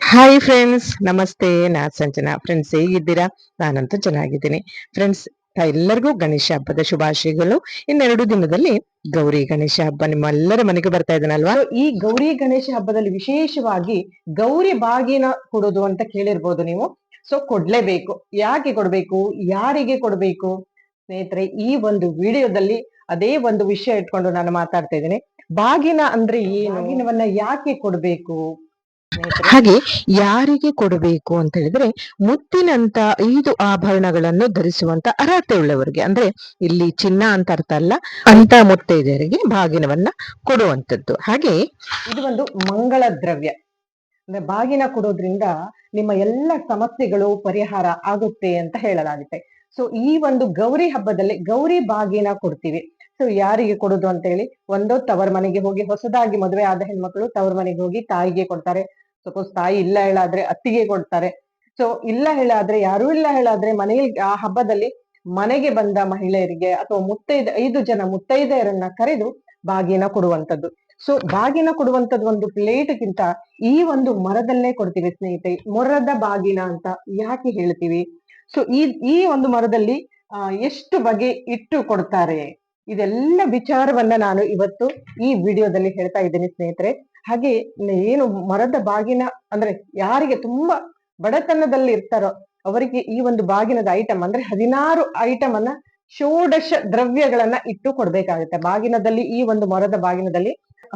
Hi friends ನಮಸ್ತೆ. ನಾ Sanjana. Friends ಹೇಗಿದ್ದೀರಾ? ನಾನಂತೂ ಚೆನ್ನಾಗಿದ್ದೀನಿ. ಫ್ರೆಂಡ್ಸ್ ಎಲ್ಲರಿಗೂ ಗಣೇಶ ಹಬ್ಬದ ಶುಭಾಶಯಗಳು. ಇನ್ನೆರಡು ದಿನದಲ್ಲಿ ಗೌರಿ ಗಣೇಶ ಹಬ್ಬ ನಿಮ್ಮೆಲ್ಲರ ಮನೆಗೆ ಬರ್ತಾ ಇದ್ದಾನಲ್ವಾ? ಈ ಗೌರಿ ಗಣೇಶ ಹಬ್ಬದಲ್ಲಿ ವಿಶೇಷವಾಗಿ ಗೌರಿ ಬಾಗಿನ ಕೊಡೋದು ಅಂತ ಕೇಳಿರ್ಬೋದು ನೀವು. ಸೊ ಕೊಡ್ಲೇಬೇಕು. ಯಾಕೆ ಕೊಡ್ಬೇಕು? ಯಾರಿಗೆ ಕೊಡ್ಬೇಕು? ಸ್ನೇಹಿತರೆ, ಈ ಒಂದು ವಿಡಿಯೋದಲ್ಲಿ ಅದೇ ಒಂದು ವಿಷಯ ಇಟ್ಕೊಂಡು ನಾನು ಮಾತಾಡ್ತಾ ಇದ್ದೀನಿ. ಬಾಗಿನ ಅಂದ್ರೆ ಏನು? ಬಾಗಿನವನ್ನ ಯಾಕೆ ಕೊಡ್ಬೇಕು? ಹಾಗೆ ಯಾರಿಗೆ ಕೊಡಬೇಕು ಅಂತ ಹೇಳಿದ್ರೆ ಮುತ್ತಿನಂತ ಐದು ಆಭರಣಗಳನ್ನು ಧರಿಸುವಂತ ಅರ್ಹತೆ ಉಳ್ಳವರಿಗೆ. ಅಂದ್ರೆ ಇಲ್ಲಿ ಚಿನ್ನ ಅಂತ ಅರ್ಥ ಅಲ್ಲ ಅಂತ ಮುತ್ತೈದೆಯರಿಗೆ ಬಾಗಿನವನ್ನ ಕೊಡುವಂತದ್ದು ಹಾಗೆ ಇದು ಒಂದು ಮಂಗಳ ದ್ರವ್ಯ. ಅಂದ್ರೆ ಬಾಗಿನ ಕೊಡೋದ್ರಿಂದ ನಿಮ್ಮ ಎಲ್ಲ ಸಮಸ್ಯೆಗಳು ಪರಿಹಾರ ಆಗುತ್ತೆ ಅಂತ ಹೇಳಲಾಗುತ್ತೆ. ಸೊ ಈ ಒಂದು ಗೌರಿ ಹಬ್ಬದಲ್ಲಿ ಗೌರಿ ಬಾಗಿನ ಕೊಡ್ತೀವಿ. ಸೊ ಯಾರಿಗೆ ಕೊಡೋದು ಅಂತ ಹೇಳಿ ಒಂದು ತವರ್ ಮನೆಗೆ ಹೋಗಿ ಹೊಸದಾಗಿ ಮದುವೆ ಆದ ಹೆಣ್ಮಕ್ಳು ತವರ್ ಮನೆಗೆ ಹೋಗಿ ತಾಯಿಗೆ ಕೊಡ್ತಾರೆ. ಸಪೋಸ್ ತಾಯಿ ಇಲ್ಲ ಹೇಳಾದ್ರೆ ಅತ್ತಿಗೆ ಕೊಡ್ತಾರೆ. ಸೊ ಇಲ್ಲ ಹೇಳಾದ್ರೆ, ಯಾರು ಇಲ್ಲ ಹೇಳಾದ್ರೆ ಮನೆಯಲ್ಲಿ ಆ ಹಬ್ಬದಲ್ಲಿ ಮನೆಗೆ ಬಂದ ಮಹಿಳೆಯರಿಗೆ ಅಥವಾ ಮುತ್ತೈದ, ಐದು ಜನ ಮುತ್ತೈದೆಯರನ್ನ ಕರೆದು ಬಾಗಿನ ಕೊಡುವಂತದ್ದು ಸೊ ಬಾಗಿನ ಕೊಡುವಂತದ್ದು ಒಂದು ಪ್ಲೇಟ್ಗಿಂತ ಈ ಒಂದು ಮರದಲ್ಲೇ ಕೊಡ್ತೀವಿ ಸ್ನೇಹಿತೆ ಮೊರದ ಬಾಗಿನ ಅಂತ ಯಾಕೆ ಹೇಳ್ತೀವಿ? ಸೊ ಈ ಈ ಒಂದು ಮರದಲ್ಲಿ ಎಷ್ಟು ಬಗೆ ಇಟ್ಟು ಕೊಡ್ತಾರೆ? ಇದೆಲ್ಲ ವಿಚಾರವನ್ನ ನಾನು ಇವತ್ತು ಈ ವಿಡಿಯೋದಲ್ಲಿ ಹೇಳ್ತಾ ಇದ್ದೀನಿ ಸ್ನೇಹಿತರೆ. ಹಾಗೆ ಏನು ಮರದ ಬಾಗಿನ ಅಂದ್ರೆ ಯಾರಿಗೆ ತುಂಬಾ ಬಡತನದಲ್ಲಿ ಇರ್ತಾರೋ ಅವರಿಗೆ ಈ ಒಂದು ಬಾಗಿನದ ಐಟಮ್ ಅಂದ್ರೆ ಹದಿನಾರು ಐಟಮ್ ಅನ್ನ ಷೋಡಶ ದ್ರವ್ಯಗಳನ್ನ ಇಟ್ಟು ಕೊಡ್ಬೇಕಾಗುತ್ತೆ. ಬಾಗಿನದಲ್ಲಿ ಈ ಒಂದು ಮರದ ಬಾಗಿನದಲ್ಲಿ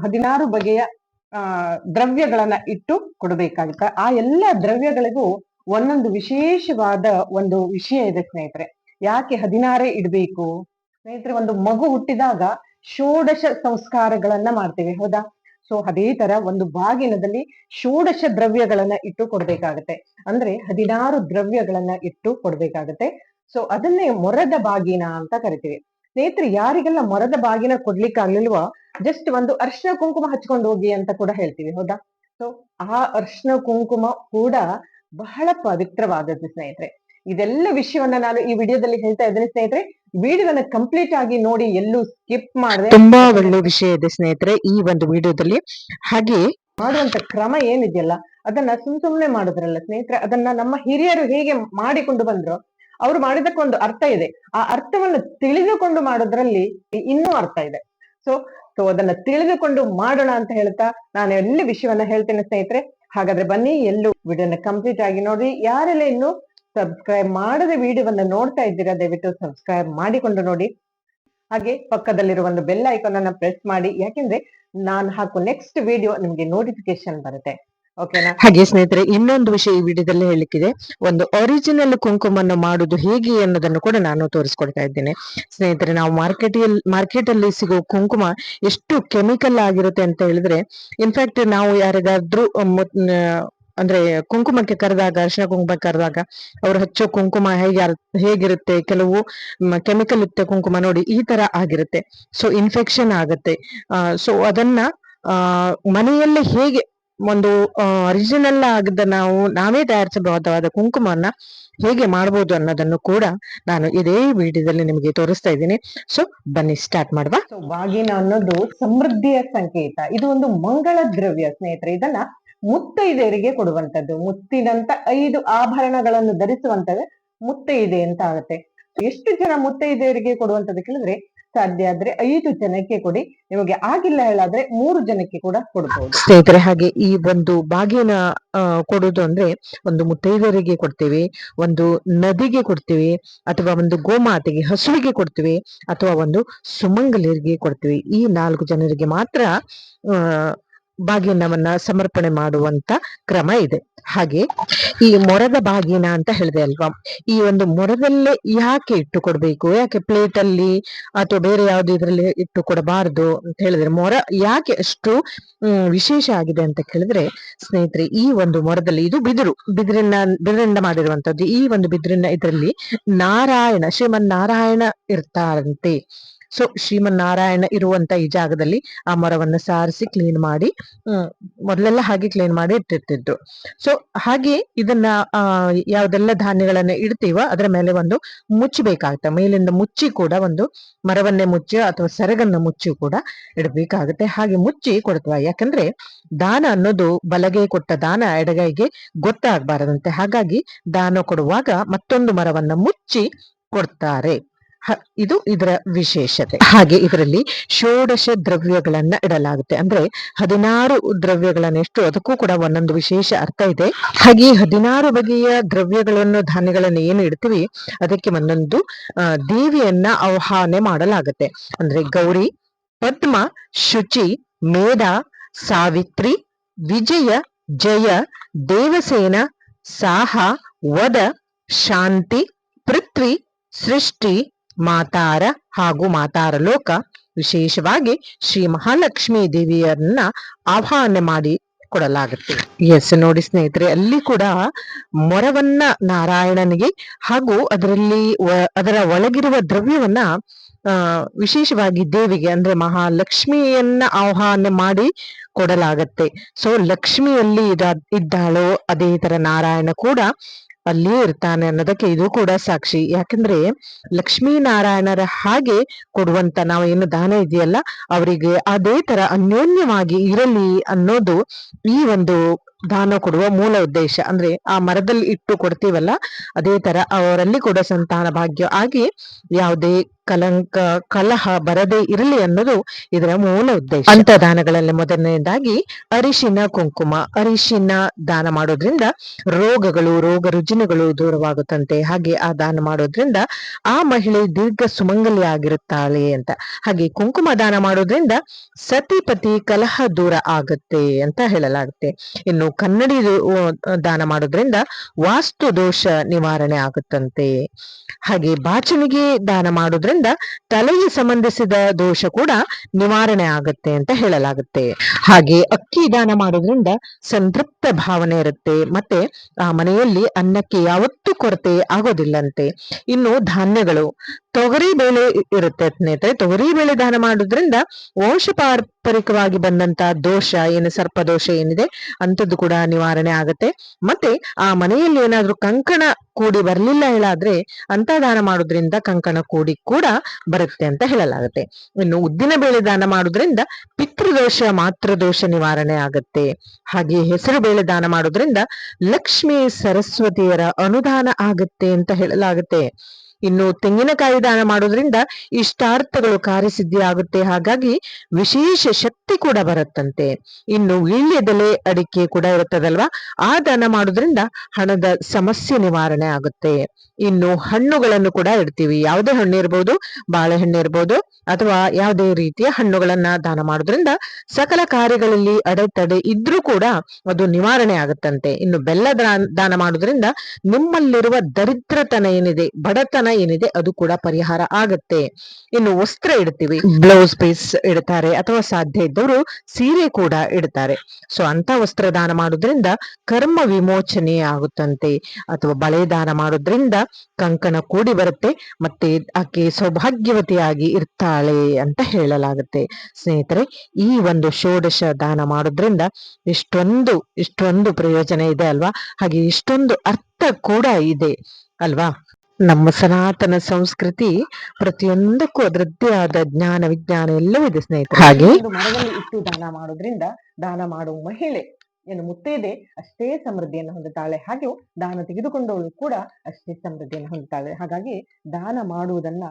ಹದಿನಾರು ಬಗೆಯ, ಆ, ದ್ರವ್ಯಗಳನ್ನ ಇಟ್ಟು ಕೊಡಬೇಕಾಗುತ್ತೆ. ಆ ಎಲ್ಲ ದ್ರವ್ಯಗಳಿಗೂ ಒಂದೊಂದು ವಿಶೇಷವಾದ ಒಂದು ವಿಷಯ ಇದೆ ಸ್ನೇಹಿತರೆ. ಯಾಕೆ ಹದಿನಾರೇ ಇಡ್ಬೇಕು? ಸ್ನೇಹಿತರೆ, ಒಂದು ಮಗು ಹುಟ್ಟಿದಾಗ ಷೋಡಶ ಸಂಸ್ಕಾರಗಳನ್ನ ಮಾಡ್ತೇವೆ, ಹೌದಾ? ಸೊ ಅದೇ ತರ ಒಂದು ಬಾಗಿನದಲ್ಲಿ ಷೋಡಶ ದ್ರವ್ಯಗಳನ್ನ ಇಟ್ಟು ಕೊಡ್ಬೇಕಾಗತ್ತೆ. ಅಂದ್ರೆ ಹದಿನಾರು ದ್ರವ್ಯಗಳನ್ನ ಇಟ್ಟು ಕೊಡ್ಬೇಕಾಗತ್ತೆ. ಸೊ ಅದನ್ನೇ ಮೊರದ ಬಾಗಿನ ಅಂತ ಕರಿತೀವಿ. ಸ್ನೇಹಿತರೆ, ಯಾರಿಗೆಲ್ಲ ಮೊರದ ಬಾಗಿನ ಕೊಡ್ಲಿಕ್ಕೆ ಆಗ್ಲಿಲ್ವಾ ಜಸ್ಟ್ ಒಂದು ಅರ್ಶನ ಕುಂಕುಮ ಹಚ್ಕೊಂಡು ಹೋಗಿ ಅಂತ ಕೂಡ ಹೇಳ್ತೀವಿ, ಹೌದಾ? ಸೊ ಆ ಅರ್ಶನ ಕುಂಕುಮ ಕೂಡ ಬಹಳ ಪವಿತ್ರವಾದದ್ದು ಸ್ನೇಹಿತರೆ. ಇದೆಲ್ಲ ವಿಷಯವನ್ನ ನಾನು ಈ ವಿಡಿಯೋದಲ್ಲಿ ಹೇಳ್ತಾ ಇದ್ದೇನೆ ಸ್ನೇಹಿತರೆ. ವಿಡಿಯೋನ ಕಂಪ್ಲೀಟ್ ಆಗಿ ನೋಡಿ ಎಲ್ಲೂ ಸ್ಕಿಪ್ ಮಾಡದೆ. ತುಂಬಾ ಒಳ್ಳೆ ವಿಷಯ ಇದೆ ಸ್ನೇಹಿತರೆ ಈ ಒಂದು ವಿಡಿಯೋದಲ್ಲಿ. ಹಾಗೆ ಮಾಡುವಂತ ಕ್ರಮ ಏನಿದೆಯಲ್ಲ ಅದನ್ನ ಸುಮ್ ಸುಮ್ನೆ ಮಾಡುದ್ರಲ್ಲ ಸ್ನೇಹಿತರೆ ಅದನ್ನ ನಮ್ಮ ಹಿರಿಯರು ಹೇಗೆ ಮಾಡಿಕೊಂಡು ಬಂದ್ರು ಅವ್ರು ಮಾಡಿದಕ್ಕೊಂದು ಅರ್ಥ ಇದೆ. ಆ ಅರ್ಥವನ್ನು ತಿಳಿದುಕೊಂಡು ಮಾಡೋದ್ರಲ್ಲಿ ಇನ್ನೂ ಅರ್ಥ ಇದೆ. ಸೊ ಸೊ ಅದನ್ನ ತಿಳಿದುಕೊಂಡು ಮಾಡೋಣ ಅಂತ ಹೇಳ್ತಾ ನಾನು ಎಲ್ಲಿ ವಿಷಯವನ್ನ ಹೇಳ್ತೇನೆ ಸ್ನೇಹಿತರೆ. ಹಾಗಾದ್ರೆ ಬನ್ನಿ ಎಲ್ಲೂ ವಿಡಿಯೋನ ಕಂಪ್ಲೀಟ್ ಆಗಿ ನೋಡಿ. ಯಾರೆಲ್ಲ ಇನ್ನು ಸಬ್ಸ್ಕ್ರೈಬ್ ಮಾಡದೆ ವಿಡಿಯೋವನ್ನು ನೋಡ್ತಾ ಇದ್ದೀರಾ, ದಯವಿಟ್ಟು ಸಬ್ಸ್ಕ್ರೈಬ್ ಮಾಡಿಕೊಂಡು ನೋಡಿ. ಹಾಗೆ ಪಕ್ಕದಲ್ಲಿರುವ ಒಂದು ಬೆಲ್ ಐಕಾನ್ ಅನ್ನ ಪ್ರೆಸ್ ಮಾಡಿ. ಯಾಕೆಂದ್ರೆ ನಾನು ಹಾಕೋ ನೆಕ್ಸ್ಟ್ ವಿಡಿಯೋ ನಿಮ್ಗೆ ನೋಟಿಫಿಕೇಶನ್ ಬರುತ್ತೆ. ಓಕೆನಾ ಹಾಗೆ ಸ್ನೇಹಿತರೆ, ಇನ್ನೊಂದು ವಿಷಯ ಈ ವಿಡಿಯೋದಲ್ಲಿ ಹೇಳಿಕ್ಕಿದೆ ಒಂದು ಒರಿಜಿನಲ್ ಕುಂಕುಮನ್ನು ಮಾಡುದು ಹೇಗೆ ಅನ್ನೋದನ್ನು ಕೂಡ ನಾನು ತೋರಿಸ್ಕೊಡ್ತಾ ಇದ್ದೇನೆ. ಸ್ನೇಹಿತರೆ, ನಾವು ಮಾರ್ಕೆಟ್ ಮಾರ್ಕೆಟ್ ಅಲ್ಲಿ ಸಿಗೋ ಕುಂಕುಮ ಎಷ್ಟು ಕೆಮಿಕಲ್ ಆಗಿರುತ್ತೆ ಅಂತ ಹೇಳಿದ್ರೆ ಇನ್ಫ್ಯಾಕ್ಟ್ ನಾವು ಯಾರಿಗಾದ್ರೂ ಅಂದ್ರೆ ಕುಂಕುಮಕ್ಕೆ ಕರೆದಾಗ, ಅರಿಶಿನ ಕುಂಕುಮಕ್ಕೆ ಕರೆದಾಗ ಅವ್ರು ಹಚ್ಚೋ ಕುಂಕುಮ ಹೇಗೆ ಹೇಗಿರುತ್ತೆ? ಕೆಲವು ಕೆಮಿಕಲ್ ಯುಕ್ತ ಕುಂಕುಮ ನೋಡಿ ಈ ತರ ಆಗಿರುತ್ತೆ. ಸೊ ಇನ್ಫೆಕ್ಷನ್ ಆಗುತ್ತೆ. ಸೊ ಅದನ್ನ ಮನೆಯಲ್ಲೇ ಹೇಗೆ ಒಂದು ಒರಿಜಿನಲ್ ಆಗದ ನಾವು, ನಾವೇ ತಯಾರಿಸಬಹುದಾದ ಕುಂಕುಮವನ್ನ ಹೇಗೆ ಮಾಡಬಹುದು ಅನ್ನೋದನ್ನು ಕೂಡ ನಾನು ಇದೇ ವಿಡಿಯೋದಲ್ಲಿ ನಿಮಗೆ ತೋರಿಸ್ತಾ ಇದ್ದೀನಿ. ಸೊ ಬನ್ನಿ ಸ್ಟಾರ್ಟ್ ಮಾಡುವ. ಬಾಗಿನ ಅನ್ನೋದು ಸಮೃದ್ಧಿಯ ಸಂಕೇತ. ಇದು ಒಂದು ಮಂಗಳ ದ್ರವ್ಯ ಸ್ನೇಹಿತರೆ. ಇದನ್ನ ಮುತ್ತೈದೆಯರಿಗೆ ಕೊಡುವಂತದ್ದು ಮುತ್ತಿನಂತ ಐದು ಆಭರಣಗಳನ್ನು ಧರಿಸುವಂಥದ್ದು ಮುತ್ತೈದೆ ಅಂತ ಆಗುತ್ತೆ. ಎಷ್ಟು ಜನ ಮುತ್ತೈದೆಯರಿಗೆ ಕೊಡುವಂತದ್ದು ಕೇಳಿದ್ರೆ ಸಾಧ್ಯ ಆದ್ರೆ ಐದು ಜನಕ್ಕೆ ಕೊಡಿ. ನಿಮಗೆ ಆಗಿಲ್ಲ ಹೇಳಾದ್ರೆ ಮೂರು ಜನಕ್ಕೆ ಕೂಡ ಕೊಡಬಹುದು ಸ್ನೇಹಿತರೆ, ಹಾಗೆ ಈ ಒಂದು ಬಾಗಿನ ಕೊಡುದು ಅಂದ್ರೆ ಒಂದು ಮುತ್ತೈದರಿಗೆ ಕೊಡ್ತೇವೆ, ಒಂದು ನದಿಗೆ ಕೊಡ್ತೀವಿ, ಅಥವಾ ಒಂದು ಗೋಮಾತೆಗೆ ಹಸುವಿಗೆ ಕೊಡ್ತೀವಿ, ಅಥವಾ ಒಂದು ಸುಮಂಗಲರಿಗೆ ಕೊಡ್ತೀವಿ. ಈ ನಾಲ್ಕು ಜನರಿಗೆ ಮಾತ್ರ ಬಾಗಿನವನ್ನ ಸಮರ್ಪಣೆ ಮಾಡುವಂತ ಕ್ರಮ ಇದೆ. ಹಾಗೆ ಈ ಮೊರದ ಬಾಗಿನ ಅಂತ ಹೇಳಿದೆ ಅಲ್ವಾ? ಈ ಒಂದು ಮೊರದಲ್ಲೇ ಯಾಕೆ ಇಟ್ಟು ಕೊಡ್ಬೇಕು? ಯಾಕೆ ಪ್ಲೇಟ್ ಅಲ್ಲಿ ಅಥವಾ ಬೇರೆ ಯಾವ್ದು ಇದ್ರಲ್ಲಿ ಇಟ್ಟು ಕೊಡಬಾರದು ಅಂತ ಹೇಳಿದ್ರೆ, ಮೊರ ಯಾಕೆ ಅಷ್ಟು ವಿಶೇಷ ಆಗಿದೆ ಅಂತ ಕೇಳಿದ್ರೆ, ಸ್ನೇಹಿತರೆ, ಈ ಒಂದು ಮೊರದಲ್ಲಿ ಇದು ಬಿದಿರು. ಬಿದಿರಿನ, ಬಿದಿರಿಂದ ಮಾಡಿರುವಂತದ್ದು ಈ ಒಂದು ಬಿದಿರಿನ ಇದರಲ್ಲಿ ನಾರಾಯಣ ಶ್ರೀಮನ್ ನಾರಾಯಣ ಇರ್ತಾರಂತೆ. ಸೊ ಶ್ರೀಮನ್ನಾರಾಯಣ ಇರುವಂತ ಈ ಜಾಗದಲ್ಲಿ ಆ ಮರವನ್ನು ಸಾರಿಸಿ ಕ್ಲೀನ್ ಮಾಡಿ ಮೊದಲೆಲ್ಲ ಹಾಗೆ ಕ್ಲೀನ್ ಮಾಡಿ ಇಟ್ಟಿರ್ತಿದ್ರು. ಸೊ ಹಾಗೆ ಇದನ್ನ ಯಾವ್ದೆಲ್ಲ ಧಾನ್ಯಗಳನ್ನ ಇಡ್ತೀವೋ ಅದರ ಮೇಲೆ ಒಂದು ಮುಚ್ಚಬೇಕಾಗುತ್ತೆ. ಮೇಲಿಂದ ಮುಚ್ಚಿ ಕೂಡ ಒಂದು ಮರವನ್ನೇ ಮುಚ್ಚಿ ಅಥವಾ ಸೆರಗನ್ನ ಮುಚ್ಚಿ ಕೂಡ ಇಡಬೇಕಾಗುತ್ತೆ. ಹಾಗೆ ಮುಚ್ಚಿ ಕೊಡ್ತವ ಯಾಕಂದ್ರೆ ದಾನ ಅನ್ನೋದು ಬಲಗೈ ಕೊಟ್ಟ ದಾನ ಎಡಗೈಗೆ ಗೊತ್ತಾಗಬಾರದಂತೆ. ಹಾಗಾಗಿ ದಾನ ಕೊಡುವಾಗ ಮತ್ತೊಂದು ಮರವನ್ನ ಮುಚ್ಚಿ ಕೊಡ್ತಾರೆ. ಇದು ಇದರ ವಿಶೇಷತೆ. ಹಾಗೆ ಇದರಲ್ಲಿ ಷೋಡಶ ದ್ರವ್ಯಗಳನ್ನ ಇಡಲಾಗುತ್ತೆ. ಅಂದ್ರೆ ಹದಿನಾರು ದ್ರವ್ಯಗಳನ್ನ ಎಷ್ಟು, ಅದಕ್ಕೂ ಕೂಡ ಒಂದೊಂದು ವಿಶೇಷ ಅರ್ಥ ಇದೆ. ಹಾಗೆ ಹದಿನಾರು ಬಗೆಯ ದ್ರವ್ಯಗಳನ್ನು, ಧಾನ್ಯಗಳನ್ನು ಏನು ಇಡ್ತೀವಿ, ಅದಕ್ಕೆ ಒಂದೊಂದು ದೇವಿಯನ್ನ ಆಹ್ವಾನ ಮಾಡಲಾಗುತ್ತೆ. ಅಂದ್ರೆ ಗೌರಿ, ಪದ್ಮ, ಶುಚಿ, ಮೇಧ, ಸಾವಿತ್ರಿ, ವಿಜಯ, ಜಯ, ದೇವಸೇನ, ಸಾಹ, ವದ, ಶಾಂತಿ, ಪೃಥ್ವಿ, ಸೃಷ್ಟಿ ಮಾತಾರ ಹಾಗೂ ಮಾತಾರ ಲೋಕ ವಿಶೇಷವಾಗಿ ಶ್ರೀ ಮಹಾಲಕ್ಷ್ಮಿ ದೇವಿಯರನ್ನ ಆಹ್ವಾನ ಮಾಡಿ ಕೊಡಲಾಗುತ್ತೆ. ಎಸ್ ನೋಡಿ ಸ್ನೇಹಿತರೆ, ಅಲ್ಲಿ ಕೂಡ ಮೊರವನ್ನ ನಾರಾಯಣನಿಗೆ ಹಾಗೂ ಅದರಲ್ಲಿ ಅದರ ಒಳಗಿರುವ ದ್ರವ್ಯವನ್ನ ವಿಶೇಷವಾಗಿ ದೇವಿಗೆ, ಅಂದ್ರೆ ಮಹಾಲಕ್ಷ್ಮಿಯನ್ನ ಆಹ್ವಾನ ಮಾಡಿ ಕೊಡಲಾಗತ್ತೆ. ಸೊ ಲಕ್ಷ್ಮಿಯಲ್ಲಿ ಇದ, ಇದ್ದಾಳೋ ಅದೇ ತರ ನಾರಾಯಣ ಕೂಡ ಅಲ್ಲಿಯೇ ಇರ್ತಾನೆ ಅನ್ನೋದಕ್ಕೆ ಇದು ಕೂಡ ಸಾಕ್ಷಿ. ಯಾಕಂದ್ರೆ ಲಕ್ಷ್ಮೀನಾರಾಯಣರ ಹಾಗೆ ಕೊಡುವಂತ ನಾವು ಏನು ದಾನ ಇದೆಯಲ್ಲ, ಅವರಿಗೆ ಅದೇ ತರ ಅನ್ಯೋನ್ಯವಾಗಿ ಇರಲಿ ಅನ್ನೋದು ಈ ಒಂದು ದಾನ ಕೊಡುವ ಮೂಲ ಉದ್ದೇಶ. ಅಂದ್ರೆ ಆ ಮರದಲ್ಲಿ ಇಟ್ಟು ಕೊಡ್ತೀವಲ್ಲ, ಅದೇ ತರ ಅವರಲ್ಲಿ ಕೂಡ ಸಂತಾನ ಭಾಗ್ಯ. ಆಗಿ ಯಾವುದೇ ಕಲಂಕ, ಕಲಹ ಬರದೇ ಇರಲಿ ಅನ್ನೋದು ಇದರ ಮೂಲ ಉದ್ದೇಶ. ಅಂತ ದಾನಗಳಲ್ಲಿ ಮೊದಲನೆಯದಾಗಿ ಅರಿಶಿನ ಕುಂಕುಮ. ಅರಿಶಿನ ದಾನ ಮಾಡೋದ್ರಿಂದ ರೋಗಗಳು, ರೋಗ ರುಜಿನಗಳು ದೂರವಾಗುತ್ತಂತೆ. ಹಾಗೆ ಆ ದಾನ ಮಾಡೋದ್ರಿಂದ ಆ ಮಹಿಳೆ ದೀರ್ಘ ಸುಮಂಗಲಿ ಆಗಿರುತ್ತಾಳೆ ಅಂತ. ಹಾಗೆ ಕುಂಕುಮ ದಾನ ಮಾಡೋದ್ರಿಂದ ಸತಿಪತಿ ಕಲಹ ದೂರ ಆಗುತ್ತೆ ಅಂತ ಹೇಳಲಾಗುತ್ತೆ. ಇನ್ನು ಕನ್ನಡಿ ದಾನ ಮಾಡೋದ್ರಿಂದ ವಾಸ್ತು ದೋಷ ನಿವಾರಣೆ ಆಗುತ್ತಂತೆ. ಹಾಗೆ ಬಾಚಣಿಗೆ ದಾನ ಮಾಡೋದ್ರಿಂದ ತಲೆಗೆ ಸಂಬಂಧಿಸಿದ ದೋಷ ಕೂಡ ನಿವಾರಣೆ ಆಗುತ್ತೆ ಅಂತ ಹೇಳಲಾಗುತ್ತೆ. ಹಾಗೆ ಅಕ್ಕಿ ದಾನ ಮಾಡೋದ್ರಿಂದ ಸಂತೃಪ್ತ ಭಾವನೆ ಇರುತ್ತೆ, ಮತ್ತೆ ಆ ಮನೆಯಲ್ಲಿ ಅನ್ನಕ್ಕೆ ಯಾವತ್ತೂ ಕೊರತೆ ಆಗೋದಿಲ್ಲಂತೆ. ಇನ್ನು ಧಾನ್ಯಗಳು, ತೊಗರಿ ಬೇಳೆ ಇರುತ್ತೆ, ಸ್ನೇಹಿತರೆ, ತೊಗರಿ ಬೇಳೆ ದಾನ ಮಾಡೋದ್ರಿಂದ ವಂಶ ಪಾರಂಪರಿಕವಾಗಿ ಬಂದಂತ ದೋಷ, ಏನು ಸರ್ಪ ದೋಷ ಏನಿದೆ, ಅಂಥದ್ದು ಕೂಡ ನಿವಾರಣೆ ಆಗುತ್ತೆ. ಮತ್ತೆ ಆ ಮನೆಯಲ್ಲಿ ಏನಾದ್ರೂ ಕಂಕಣ ಕೂಡಿ ಬರಲಿಲ್ಲ ಹೇಳಾದ್ರೆ ಅಂತ ದಾನ ಮಾಡೋದ್ರಿಂದ ಕಂಕಣ ಕೂಡಿ ಕೂಡ ಬರುತ್ತೆ ಅಂತ ಹೇಳಲಾಗುತ್ತೆ. ಇನ್ನು ಉದ್ದಿನ ಬೇಳೆ ದಾನ ಮಾಡೋದ್ರಿಂದ ಪಿತೃದೋಷ ಮಾತೃದೋಷ ನಿವಾರಣೆ ಆಗುತ್ತೆ. ಹಾಗೆ ಹೆಸರು ಬೇಳೆ ದಾನ ಮಾಡೋದ್ರಿಂದ ಲಕ್ಷ್ಮಿ ಸರಸ್ವತಿಯರ ಅನುದಾನ ಆಗುತ್ತೆ ಅಂತ ಹೇಳಲಾಗುತ್ತೆ. ಇನ್ನು ತೆಂಗಿನಕಾಯಿ ದಾನ ಮಾಡೋದ್ರಿಂದ ಇಷ್ಟಾರ್ಥಗಳು ಕಾರ್ಯಸಿದ್ಧಿ ಆಗುತ್ತೆ. ಹಾಗಾಗಿ ವಿಶೇಷ ಶಕ್ತಿ ಕೂಡ ಬರುತ್ತಂತೆ. ಇನ್ನು ವೀಳ್ಯದೆಲೆ ಅಡಿಕೆ ಕೂಡ ಇರುತ್ತದಲ್ವಾ? ಆ ದಾನ ಮಾಡೋದ್ರಿಂದ ಹಣದ ಸಮಸ್ಯೆ ನಿವಾರಣೆ ಆಗುತ್ತೆ. ಇನ್ನು ಹಣ್ಣುಗಳನ್ನು ಕೂಡ ಇಡ್ತೀವಿ. ಯಾವುದೇ ಹಣ್ಣು ಇರ್ಬೋದು, ಬಾಳೆಹಣ್ಣು ಇರ್ಬೋದು, ಅಥವಾ ಯಾವುದೇ ರೀತಿಯ ಹಣ್ಣುಗಳನ್ನ ದಾನ ಮಾಡೋದ್ರಿಂದ ಸಕಲ ಕಾರ್ಯಗಳಲ್ಲಿ ಅಡೆತಡೆ ಇದ್ರೂ ಕೂಡ ಅದು ನಿವಾರಣೆ ಆಗುತ್ತಂತೆ. ಇನ್ನು ಬೆಲ್ಲ ದಾನ ದಾನ ಮಾಡೋದ್ರಿಂದ ನಿಮ್ಮಲ್ಲಿರುವ ದರಿದ್ರತನ ಏನಿದೆ, ಬಡತನ ಏನಿದೆ ಅದು ಕೂಡ ಪರಿಹಾರ ಆಗುತ್ತೆ. ಇನ್ನು ವಸ್ತ್ರ ಇಡ್ತೀವಿ. ಬ್ಲೌಸ್ ಪೀಸ್ ಇಡ್ತಾರೆ ಅಥವಾ ಸಾಧ್ಯ ಇದ್ದವರು ಸೀರೆ ಕೂಡ ಇಡ್ತಾರೆ. ಸೊ ಅಂತ ವಸ್ತ್ರ ದಾನ ಮಾಡೋದ್ರಿಂದ ಕರ್ಮ ವಿಮೋಚನೆ ಆಗುತ್ತಂತೆ. ಅಥವಾ ಬಳೆ ದಾನ ಮಾಡೋದ್ರಿಂದ ಕಂಕಣ ಕೂಡಿ ಬರುತ್ತೆ. ಮತ್ತೆ ಆಕೆ ಸೌಭಾಗ್ಯವತಿಯಾಗಿ ಇರ್ತಾಳೆ ಅಂತ ಹೇಳಲಾಗುತ್ತೆ. ಸ್ನೇಹಿತರೆ, ಈ ಒಂದು ಷೋಡಶ ದಾನ ಮಾಡೋದ್ರಿಂದ ಇಷ್ಟೊಂದು ಇಷ್ಟೊಂದು ಪ್ರಯೋಜನ ಇದೆ ಅಲ್ವಾ? ಹಾಗೆ ಇಷ್ಟೊಂದು ಅರ್ಥ ಕೂಡ ಇದೆ ಅಲ್ವಾ? ನಮ್ಮ ಸನಾತನ ಸಂಸ್ಕೃತಿ ಪ್ರತಿಯೊಂದಕ್ಕೂ ಅದರದ್ದೇ ಆದ ಜ್ಞಾನ ವಿಜ್ಞಾನ ಎಲ್ಲವೂ ಇದೆ ಸ್ನೇಹಿತರೆ. ಹಾಗೆ? ಮರದಲ್ಲಿ ಇಟ್ಟು ದಾನ ಮಾಡೋದ್ರಿಂದ ದಾನ ಮಾಡುವ ಮಹಿಳೆ ಏನು ಮುತ್ತೈದೆ ಅಷ್ಟೇ ಸಮೃದ್ಧಿಯನ್ನು ಹೊಂದುತ್ತಾಳೆ. ಹಾಗೆ ದಾನ ತೆಗೆದುಕೊಂಡವಳು ಕೂಡ ಅಷ್ಟೇ ಸಮೃದ್ಧಿಯನ್ನು ಹೊಂದುತ್ತಾಳೆ. ಹಾಗಾಗಿ ದಾನ ಮಾಡುವುದನ್ನ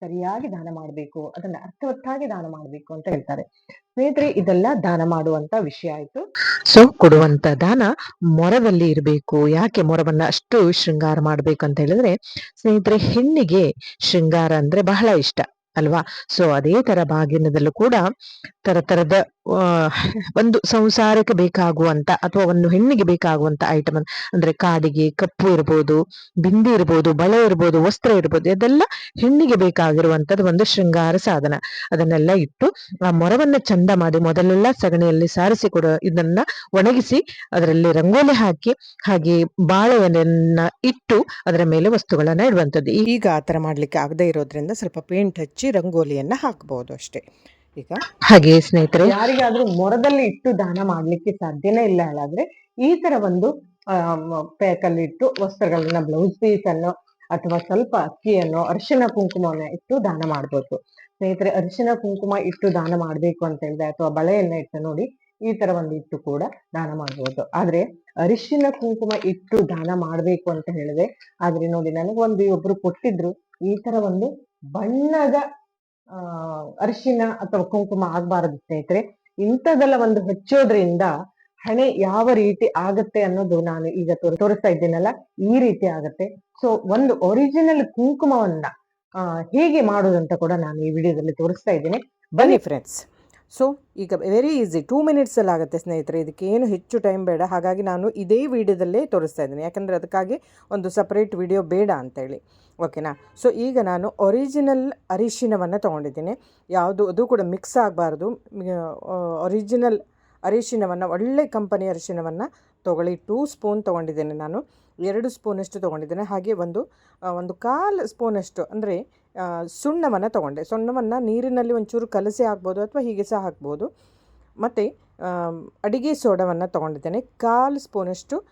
ಸರಿಯಾಗಿ ದಾನ ಮಾಡಬೇಕು, ಅದನ್ನ ಅರ್ಥವತ್ತಾಗಿ ದಾನ ಮಾಡಬೇಕು ಅಂತ ಹೇಳ್ತಾರೆ. ಸ್ನೇಹಿತರೆ, ಇದೆಲ್ಲ ದಾನ ಮಾಡುವಂತ ವಿಷಯ ಆಯ್ತು. ಸೊ, ಕೊಡುವಂತ ದಾನ ಮೊರದಲ್ಲಿ ಇರಬೇಕು. ಯಾಕೆ ಮೊರವನ್ನ ಅಷ್ಟು ಶೃಂಗಾರ ಮಾಡ್ಬೇಕು ಅಂತ ಹೇಳಿದ್ರೆ, ಸ್ನೇಹಿತರೆ, ಹೆಣ್ಣಿಗೆ ಶೃಂಗಾರ ಅಂದ್ರೆ ಬಹಳ ಇಷ್ಟ, ಅಲ್ವಾ? ಸೊ, ಅದೇ ತರ ಬಾಗಿನದಲ್ಲೂ ಕೂಡ ತರ ತರದ ಒಂದು ಸಂಸಾರಕ್ಕೆ ಬೇಕಾಗುವಂತ ಅಥವಾ ಒಂದು ಹೆಣ್ಣಿಗೆ ಬೇಕಾಗುವಂತ ಐಟಮ್ ಅಂದ್ರೆ ಕಾಡಿಗೆ ಕಪ್ಪು ಇರ್ಬೋದು, ಬಿಂದಿ ಇರ್ಬೋದು, ಬಳೆ ಇರ್ಬೋದು, ವಸ್ತ್ರ ಇರ್ಬೋದು ಅದೆಲ್ಲ ಹೆಣ್ಣಿಗೆ ಬೇಕಾಗಿರುವಂತದ್ದು ಒಂದು ಶೃಂಗಾರ ಸಾಧನ. ಅದನ್ನೆಲ್ಲ ಇಟ್ಟು ಆ ಮೊರವನ್ನ ಚಂದ ಮಾಡಿ ಮೊದಲೆಲ್ಲ ಸಗಣಿಯಲ್ಲಿ ಸಾರಿಸಿ ಕೊಡ, ಇದನ್ನ ಒಣಗಿಸಿ ಅದರಲ್ಲಿ ರಂಗೋಲಿ ಹಾಕಿ, ಹಾಗೆ ಬಾಳೆಯನ್ನ ಇಟ್ಟು ಅದರ ಮೇಲೆ ವಸ್ತುಗಳನ್ನ ಇಡುವಂಥದ್ದು ಈಗ ಆ ಥರ ಮಾಡ್ಲಿಕ್ಕೆ ಆಗದೆ ಇರೋದ್ರಿಂದ ಸ್ವಲ್ಪ ಪೇಂಟ್ ಹಚ್ಚಿ ರಂಗೋಲಿಯನ್ನ ಹಾಕಬಹುದು ಅಷ್ಟೇ. ಈಗ. ಹಾಗೆ ಸ್ನೇಹಿತರೆ. ಯಾರಿಗಾದ್ರೂ ಮೊರದಲ್ಲಿ ಇಟ್ಟು ದಾನ ಮಾಡ್ಲಿಕ್ಕೆ ಸಾಧ್ಯನೇ ಇಲ್ಲ ಹೇಳಾದ್ರೆ ಈ ತರ ಒಂದು ಪ್ಯಾಕಲ್ಲಿ ಇಟ್ಟು ವಸ್ತ್ರಗಳನ್ನ ಬ್ಲೌಸ್ ಪೀಸ್ ಅನ್ನು ಅಥವಾ ಸ್ವಲ್ಪ ಅಕ್ಕಿಯನ್ನು ಅರಿಶಿನ ಕುಂಕುಮವನ್ನ ಇಟ್ಟು ದಾನ ಮಾಡ್ಬೋದು. ಸ್ನೇಹಿತರೆ ಅರಿಶಿನ ಕುಂಕುಮ ಇಟ್ಟು ದಾನ ಮಾಡ್ಬೇಕು ಅಂತ ಹೇಳಿದ್ರೆ ಅಥವಾ ಬಳೆಯನ್ನ ಇಟ್ಟು ನೋಡಿ ಈ ತರ ಒಂದು ಇಟ್ಟು ಕೂಡ ದಾನ ಮಾಡ್ಬೋದು. ಆದ್ರೆ ಅರಿಶಿನ ಕುಂಕುಮ ಇಟ್ಟು ದಾನ ಮಾಡ್ಬೇಕು ಅಂತ ಹೇಳಿದ್ರೆ ಆದ್ರೆ ನೋಡಿ ನನಗೊಂದು ಒಬ್ರು ಕೊಟ್ಟಿದ್ರು ಈ ತರ ಒಂದು ಬಣ್ಣದ ಅರಿಶಿನ ಅಥವಾ ಕುಂಕುಮ ಆಗ್ಬಾರದು ಸ್ನೇಹಿತರೆ. ಇಂಥದ್ದೆಲ್ಲ ಒಂದು ಹಚ್ಚೋದ್ರಿಂದ ಹಣೆ ಯಾವ ರೀತಿ ಆಗತ್ತೆ ಅನ್ನೋದು ನಾನು ಈಗ ತೋರ್- ತೋರಿಸ್ತಾ ಇದ್ದೀನಲ್ಲ, ಈ ರೀತಿ ಆಗತ್ತೆ. ಸೊ ಒಂದು ಒರಿಜಿನಲ್ ಕುಂಕುಮವನ್ನ ಹೇಗೆ ಮಾಡೋದಂತ ಕೂಡ ನಾನು ಈ ವಿಡಿಯೋದಲ್ಲಿ ತೋರಿಸ್ತಾ ಇದ್ದೀನಿ. ಬನ್ನಿ ಫ್ರೆಂಡ್ಸ್ ಸೊ ಈಗ ವೆರಿ ಈಸಿ ಟೂ ಮಿನಿಟ್ಸಲ್ಲಿ ಆಗುತ್ತೆ ಸ್ನೇಹಿತರೆ. ಇದಕ್ಕೆ ಏನು ಹೆಚ್ಚು ಟೈಮ್ ಬೇಡ. ಹಾಗಾಗಿ ನಾನು ಇದೇ ವಿಡಿಯೋದಲ್ಲೇ ತೋರಿಸ್ತಾ ಇದ್ದೀನಿ. ಯಾಕಂದರೆ ಅದಕ್ಕಾಗಿ ಒಂದು ಸಪ್ರೇಟ್ ವಿಡಿಯೋ ಬೇಡ ಅಂತೇಳಿ ಓಕೆನಾ ಸೊ ಈಗ ನಾನು ಒರಿಜಿನಲ್ ಅರಿಶಿನವನ್ನು ತೊಗೊಂಡಿದ್ದೀನಿ. ಯಾವುದು, ಅದು ಕೂಡ ಮಿಕ್ಸ್ ಆಗಬಾರ್ದು. ಒರಿಜಿನಲ್ ಅರಿಶಿನವನ್ನು, ಒಳ್ಳೆ ಕಂಪನಿ ಅರಿಶಿನವನ್ನು ತೊಗೊಳ್ಳಿ. ಟೂ ಸ್ಪೂನ್ ತೊಗೊಂಡಿದ್ದೇನೆ ನಾನು. ಎರಡು ಸ್ಪೂನಷ್ಟು ತೊಗೊಂಡಿದ್ದೇನೆ. ಹಾಗೆ ಒಂದು ಒಂದು ಕಾಲು ಸ್ಪೂನಷ್ಟು ಅಂದರೆ ಸುಣ್ಣವನ್ನು ತೊಗೊಂಡೆ. ಸುಣ್ಣವನ್ನು ನೀರಿನಲ್ಲಿ ಒಂಚೂರು ಕಲಸಿ ಹಾಕ್ಬೋದು ಅಥವಾ ಹೀಗೆ ಸಹ ಹಾಕ್ಬೋದು. ಮತ್ತು ಅಡಿಗೆ ಸೋಡವನ್ನು ತೊಗೊಂಡಿದ್ದೇನೆ. ಕಾಲು ಸ್ಪೂನಷ್ಟು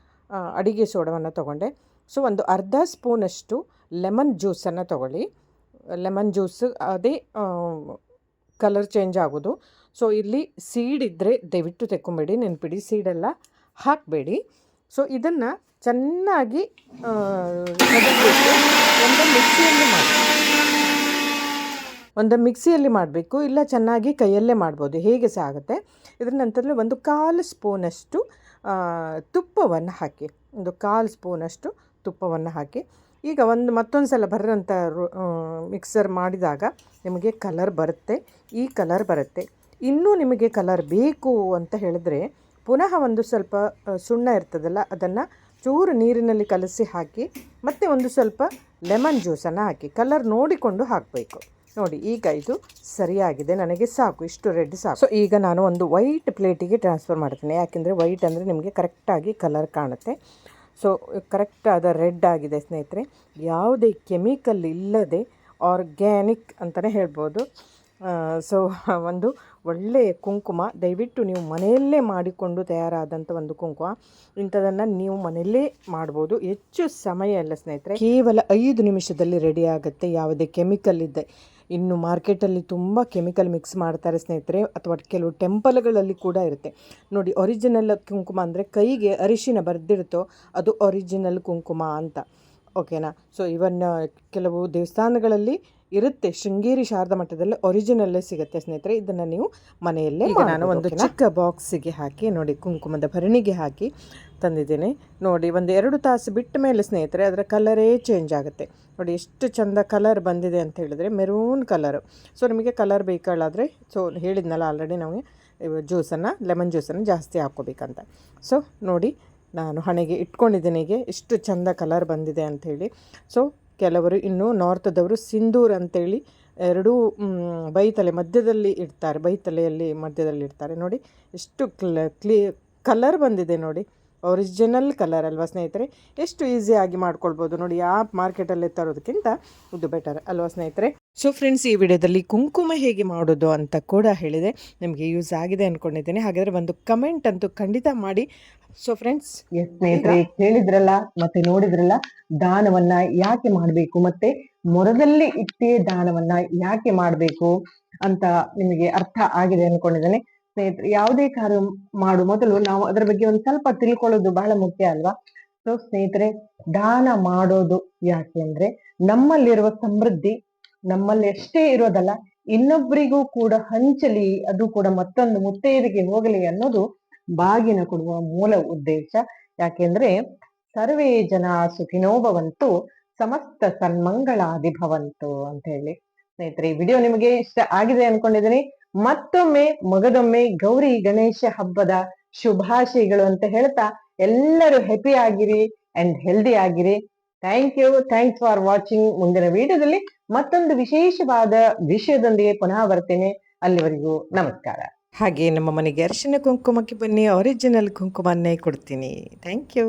ಅಡಿಗೆ ಸೋಡವನ್ನು ತೊಗೊಂಡೆ. ಸೊ, ಒಂದು ಅರ್ಧ ಸ್ಪೂನಷ್ಟು ಲೆಮನ್ ಜ್ಯೂಸನ್ನು ತೊಗೊಳ್ಳಿ. ಲೆಮನ್ ಜ್ಯೂಸ್ ಅದೇ ಕಲರ್ ಚೇಂಜ್ ಆಗೋದು. ಸೊ, ಇಲ್ಲಿ ಸೀಡ್ ಇದ್ದರೆ ದಯವಿಟ್ಟು ತೆಕ್ಕೊಂಬೇಡಿ, ನೆನ್ಪಿಡಿ. ಸೀಡೆಲ್ಲ ಹಾಕಬೇಡಿ. ಸೊ, ಇದನ್ನು ಚೆನ್ನಾಗಿ ಒಂದು ಮಿಕ್ಸಿಯಲ್ಲಿ ಮಾಡಿ. ಒಂದು ಮಿಕ್ಸಿಯಲ್ಲಿ ಮಾಡಬೇಕು, ಇಲ್ಲ ಚೆನ್ನಾಗಿ ಕೈಯಲ್ಲೇ ಮಾಡ್ಬೋದು, ಹೇಗೆ ಸಹ ಆಗುತ್ತೆ. ಇದರ ನಂತರ ಒಂದು ಕಾಲು ಸ್ಪೂನಷ್ಟು ತುಪ್ಪವನ್ನು ಹಾಕಿ, ಒಂದು ಕಾಲು ಸ್ಪೂನಷ್ಟು ತುಪ್ಪವನ್ನು ಹಾಕಿ. ಈಗ ಒಂದು ಮತ್ತೊಂದು ಸಲ ಬರೋಂಥ ಮಿಕ್ಸರ್ ಮಾಡಿದಾಗ ನಿಮಗೆ ಕಲರ್ ಬರುತ್ತೆ. ಈ ಕಲರ್ ಬರುತ್ತೆ. ಇನ್ನೂ ನಿಮಗೆ ಕಲರ್ ಬೇಕು ಅಂತ ಹೇಳಿದ್ರೆ ಪುನಃ ಒಂದು ಸ್ವಲ್ಪ ಸುಣ್ಣ ಇರ್ತದಲ್ಲ, ಅದನ್ನು ಚೂರು ನೀರಿನಲ್ಲಿ ಕಲಸಿ ಹಾಕಿ, ಮತ್ತೆ ಒಂದು ಸ್ವಲ್ಪ ಲೆಮನ್ ಜ್ಯೂಸನ್ನು ಹಾಕಿ, ಕಲರ್ ನೋಡಿಕೊಂಡು ಹಾಕಬೇಕು. ನೋಡಿ, ಈಗ ಇದು ಸರಿಯಾಗಿದೆ. ನನಗೆ ಸಾಕು, ಇಷ್ಟು ರೆಡ್ ಸಾಕು. ಸೊ ಈಗ ನಾನು ಒಂದು ವೈಟ್ ಪ್ಲೇಟಿಗೆ ಟ್ರಾನ್ಸ್ಫರ್ ಮಾಡ್ತೀನಿ. ಯಾಕೆಂದರೆ ವೈಟ್ ಅಂದರೆ ನಿಮಗೆ ಕರೆಕ್ಟಾಗಿ ಕಲರ್ ಕಾಣುತ್ತೆ. ಸೊ ಕರೆಕ್ಟ್ ಆದ ರೆಡ್ ಆಗಿದೆ ಸ್ನೇಹಿತರೆ. ಯಾವುದೇ ಕೆಮಿಕಲ್ ಇಲ್ಲದೆ ಆರ್ಗ್ಯಾನಿಕ್ ಅಂತಲೇ ಹೇಳ್ಬೋದು. ಸೊ ಒಂದು ಒಳ್ಳೆಯ ಕುಂಕುಮ. ದಯವಿಟ್ಟು ನೀವು ಮನೆಯಲ್ಲೇ ಮಾಡಿಕೊಂಡು ತಯಾರಾದಂಥ ಒಂದು ಕುಂಕುಮ. ಇಂಥದನ್ನು ನೀವು ಮನೆಯಲ್ಲೇ ಮಾಡ್ಬೋದು. ಹೆಚ್ಚು ಸಮಯ ಅಲ್ಲ ಸ್ನೇಹಿತರೆ. ಕೇವಲ ಐದು ನಿಮಿಷದಲ್ಲಿ ರೆಡಿ ಆಗುತ್ತೆ. ಯಾವುದೇ ಕೆಮಿಕಲ್ ಇದೆ ಇನ್ನು ಮಾರ್ಕೆಟಲ್ಲಿ ತುಂಬ ಕೆಮಿಕಲ್ ಮಿಕ್ಸ್ ಮಾಡ್ತಾರೆ ಸ್ನೇಹಿತರೆ, ಅಥವಾ ಕೆಲವು ಟೆಂಪಲ್ಗಳಲ್ಲಿ ಕೂಡ ಇರುತ್ತೆ. ನೋಡಿ ಒರಿಜಿನಲ್ ಕುಂಕುಮ ಅಂದರೆ ಕೈಗೆ ಅರಿಶಿನ ಬರೆದಿರುತ್ತೋ ಅದು ಒರಿಜಿನಲ್ ಕುಂಕುಮ ಅಂತ. ಓಕೆನಾ ಸೊ ಇವನ್ ಕೆಲವು ದೇವಸ್ಥಾನಗಳಲ್ಲಿ ಇರುತ್ತೆ. ಶೃಂಗೇರಿ ಶಾರದ ಮಠದಲ್ಲಿ ಒರಿಜಿನಲ್ಲೇ ಸಿಗುತ್ತೆ ಸ್ನೇಹಿತರೆ. ಇದನ್ನು ನೀವು ಮನೆಯಲ್ಲೇ ನಾನು ಒಂದು ಚಿಕ್ಕ ಬಾಕ್ಸಿಗೆ ಹಾಕಿ ನೋಡಿ ಕುಂಕುಮದ ಭರಣಿಗೆ ಹಾಕಿ ತಂದಿದ್ದೇನೆ. ನೋಡಿ ಒಂದು ಎರಡು ತಾಸು ಬಿಟ್ಟ ಮೇಲೆ ಸ್ನೇಹಿತರೆ ಅದರ ಕಲರೇ ಚೇಂಜ್ ಆಗುತ್ತೆ. ನೋಡಿ ಎಷ್ಟು ಚಂದ ಕಲರ್ ಬಂದಿದೆ ಅಂತ ಹೇಳಿದರೆ ಮೆರೂನ್ ಕಲರು ಸೊ ನಿಮಗೆ ಕಲರ್ ಬೇಕಾದ್ರೆ ಸೊ ಹೇಳಿದ್ನಲ್ಲ ಆಲ್ರೆಡಿ ನಮಗೆ ಜ್ಯೂಸನ್ನು ಲೆಮನ್ ಜ್ಯೂಸನ್ನು ಜಾಸ್ತಿ ಹಾಕ್ಕೋಬೇಕಂತ. ಸೊ ನೋಡಿ ನಾನು ಹಣೆಗೆ ಇಟ್ಕೊಂಡಿದ್ದೇನೆ ಹೀಗೆ ಎಷ್ಟು ಚಂದ ಕಲರ್ ಬಂದಿದೆ ಅಂಥೇಳಿ ಸೊ ಕೆಲವರು ಇನ್ನು ನಾರ್ತದವರು ಸಿಂಧೂರ್ ಅಂತೇಳಿ ಎರಡೂ ಬೈತಲೆ ಮಧ್ಯದಲ್ಲಿ ಇಡ್ತಾರೆ, ಬೈತಲೆಯಲ್ಲಿ ಮಧ್ಯದಲ್ಲಿ ಇಡ್ತಾರೆ. ನೋಡಿ, ಎಷ್ಟು ಕ್ಲ ಕ್ಲೀ ಕಲರ್ ಬಂದಿದೆ ನೋಡಿ. ಒರಿಜಿನಲ್ ಕಲರ್ ಅಲ್ವಾ ಸ್ನೇಹಿತರೆ? ಎಷ್ಟು ಈಸಿಯಾಗಿ ಮಾಡ್ಕೊಳ್ಬೋದು ನೋಡಿ ಆ ಮಾರ್ಕೆಟಲ್ಲಿ ತರೋದಕ್ಕಿಂತ ಇದು ಬೆಟರ್ ಅಲ್ವಾ ಸ್ನೇಹಿತರೆ? ಸೊ ಫ್ರೆಂಡ್ಸ್ ಈ ವಿಡಿಯೋದಲ್ಲಿ ಕುಂಕುಮ ಹೇಗೆ ಮಾಡೋದು ಅಂತ ಕೂಡ ಹೇಳಿದೆ. ನಿಮಗೆ ಯೂಸ್ ಆಗಿದೆ ಅಂದ್ಕೊಂಡಿದ್ದೇನೆ ಹಾಗಾದರೆ ಒಂದು ಕಮೆಂಟ್ ಅಂತೂ ಖಂಡಿತ ಮಾಡಿ. ಸೊ ಫ್ರೆಂಡ್ಸ್ ಸ್ನೇಹಿತರೆ ಕೇಳಿದ್ರಲ್ಲ ಮತ್ತೆ ನೋಡಿದ್ರಲ್ಲ ದಾನವನ್ನ ಯಾಕೆ ಮಾಡಬೇಕು? ಮತ್ತೆ ಮೊರದಲ್ಲಿ ಇಟ್ಟೇ ದಾನವನ್ನ ಯಾಕೆ ಮಾಡಬೇಕು ಅಂತ ನಿಮಗೆ ಅರ್ಥ ಆಗಿದೆ ಅನ್ಕೊಂಡಿದ್ದೇನೆ. ಸ್ನೇಹಿತರೆ, ಯಾವುದೇ ಕಾರ್ಯ ಮಾಡು ಮೊದಲು ನಾವು ಅದರ ಬಗ್ಗೆ ಒಂದು ಸ್ವಲ್ಪ ತಿಳ್ಕೊಳ್ಳೋದು ಬಹಳ ಮುಖ್ಯ ಅಲ್ವಾ? ಸೊ ಸ್ನೇಹಿತರೆ, ದಾನ ಮಾಡೋದು ಯಾಕೆ ಅಂದ್ರೆ ನಮ್ಮಲ್ಲಿರುವ ಸಮೃದ್ಧಿ, ನಮ್ಮಲ್ಲಿ ಎಷ್ಟೇ ಇರೋದಲ್ಲ ಇನ್ನೊಬ್ಬರಿಗೂ ಕೂಡ ಹಂಚಲಿ, ಅದು ಕೂಡ ಮತ್ತೊಂದು ಮುತ್ತೈದೆಗೆ ಹೋಗಲಿ ಅನ್ನೋದು ಬಾಗಿನ ಕೊಡುವ ಮೂಲ ಉದ್ದೇಶ. ಯಾಕೆಂದ್ರೆ ಸರ್ವೇ ಜನ ಸುಖಿನೋಭವಂತು ಸಮಸ್ತ ಸನ್ಮಂಗಳಾದಿ ಭವಂತು ಅಂತ ಹೇಳಿ. ಸ್ನೇಹಿತರೆ, ಈ ವಿಡಿಯೋ ನಿಮಗೆ ಇಷ್ಟ ಆಗಿದೆ ಅನ್ಕೊಂಡಿದ್ದೀನಿ. ಮತ್ತೊಮ್ಮೆ ಮಗದೊಮ್ಮೆ ಗೌರಿ ಗಣೇಶ ಹಬ್ಬದ ಶುಭಾಶಯಗಳು ಅಂತ ಹೇಳ್ತಾ ಎಲ್ಲರೂ ಹೆಪಿ ಆಗಿರಿ ಅಂಡ್ ಹೆಲ್ದಿ ಆಗಿರಿ. Thank you thanks for watching ಮುಂದಿನ ವಿಡಿಯೋದಲ್ಲಿ ಮತ್ತೊಂದು ವಿಶೇಷವಾದ ವಿಷಯದೊಂದಿಗೆ ಪುನಃ ಬರ್ತೇನೆ. ಅಲ್ಲಿವರೆಗೂ ನಮಸ್ಕಾರ. ಹಾಗೆ ನಮ್ಮ ಮನೆಗೆ ಅರಿಶಿನ ಕುಂಕುಮಕ್ಕೆ ಬನ್ನಿ ಒರಿಜಿನಲ್ ಕುಂಕುಮನ್ನೇ ಕೊಡ್ತೀನಿ. Thank you